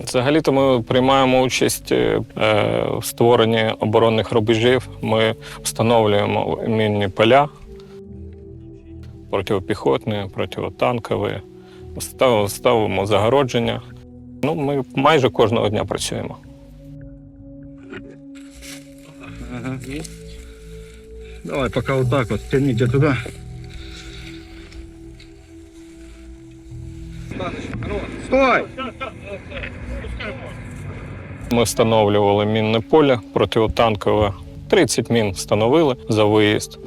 Взагалі-то ми приймаємо участь е, в створенні оборонних рубежів. Ми встановлюємо мінні поля протипіхотні, протитанкові, ставимо загородження. Ну, ми майже кожного дня працюємо. Ага. Давай, пока вот так вот, тяните туда. Стой! Ми встановлювали мінне поле протитанкове. 30 мін встановили за виїзд.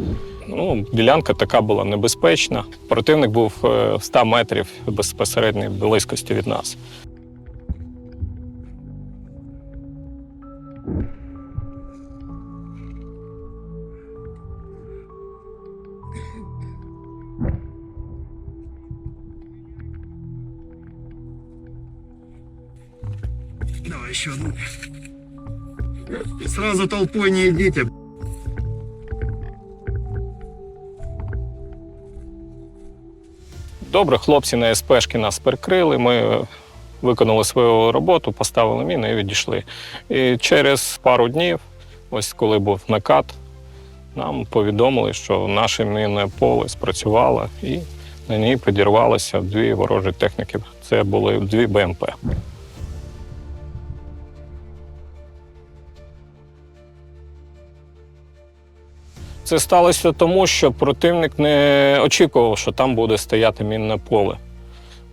Ну, ділянка така була небезпечна. Противник був е, 100 метрів безпосередньої близькості від нас. Еще одну. Сразу толпой не идите. Добре, хлопці на СПшки нас перекрили. Ми виконали свою роботу, поставили міни і відійшли. І через пару днів, ось коли був накат, нам повідомили, що наше мінне поле спрацювало і на ній підірвалися дві ворожі техніки. Це були дві БМП. Це сталося тому, що противник не очікував, що там буде стояти мінне поле.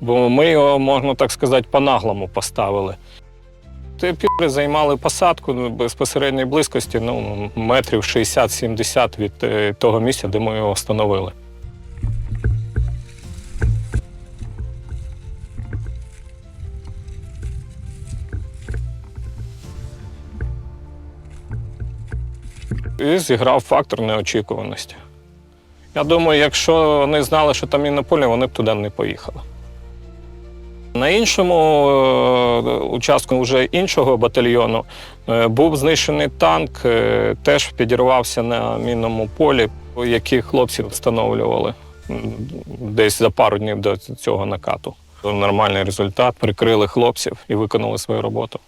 Бо ми його, можна так сказати, по-наглому поставили. Тепер займали посадку ну, безпосередньої близькості ну, метрів 60-70 від е, того місця, де ми його встановили. І зіграв фактор неочікуваності. Я думаю, якщо вони знали, що там мінне поле, вони б туди не поїхали. На іншому е, участку вже іншого батальйону е, був знищений танк, е, теж підірвався на мінному полі, які хлопці встановлювали десь за пару днів до цього накату. Нормальний результат, прикрили хлопців і виконали свою роботу.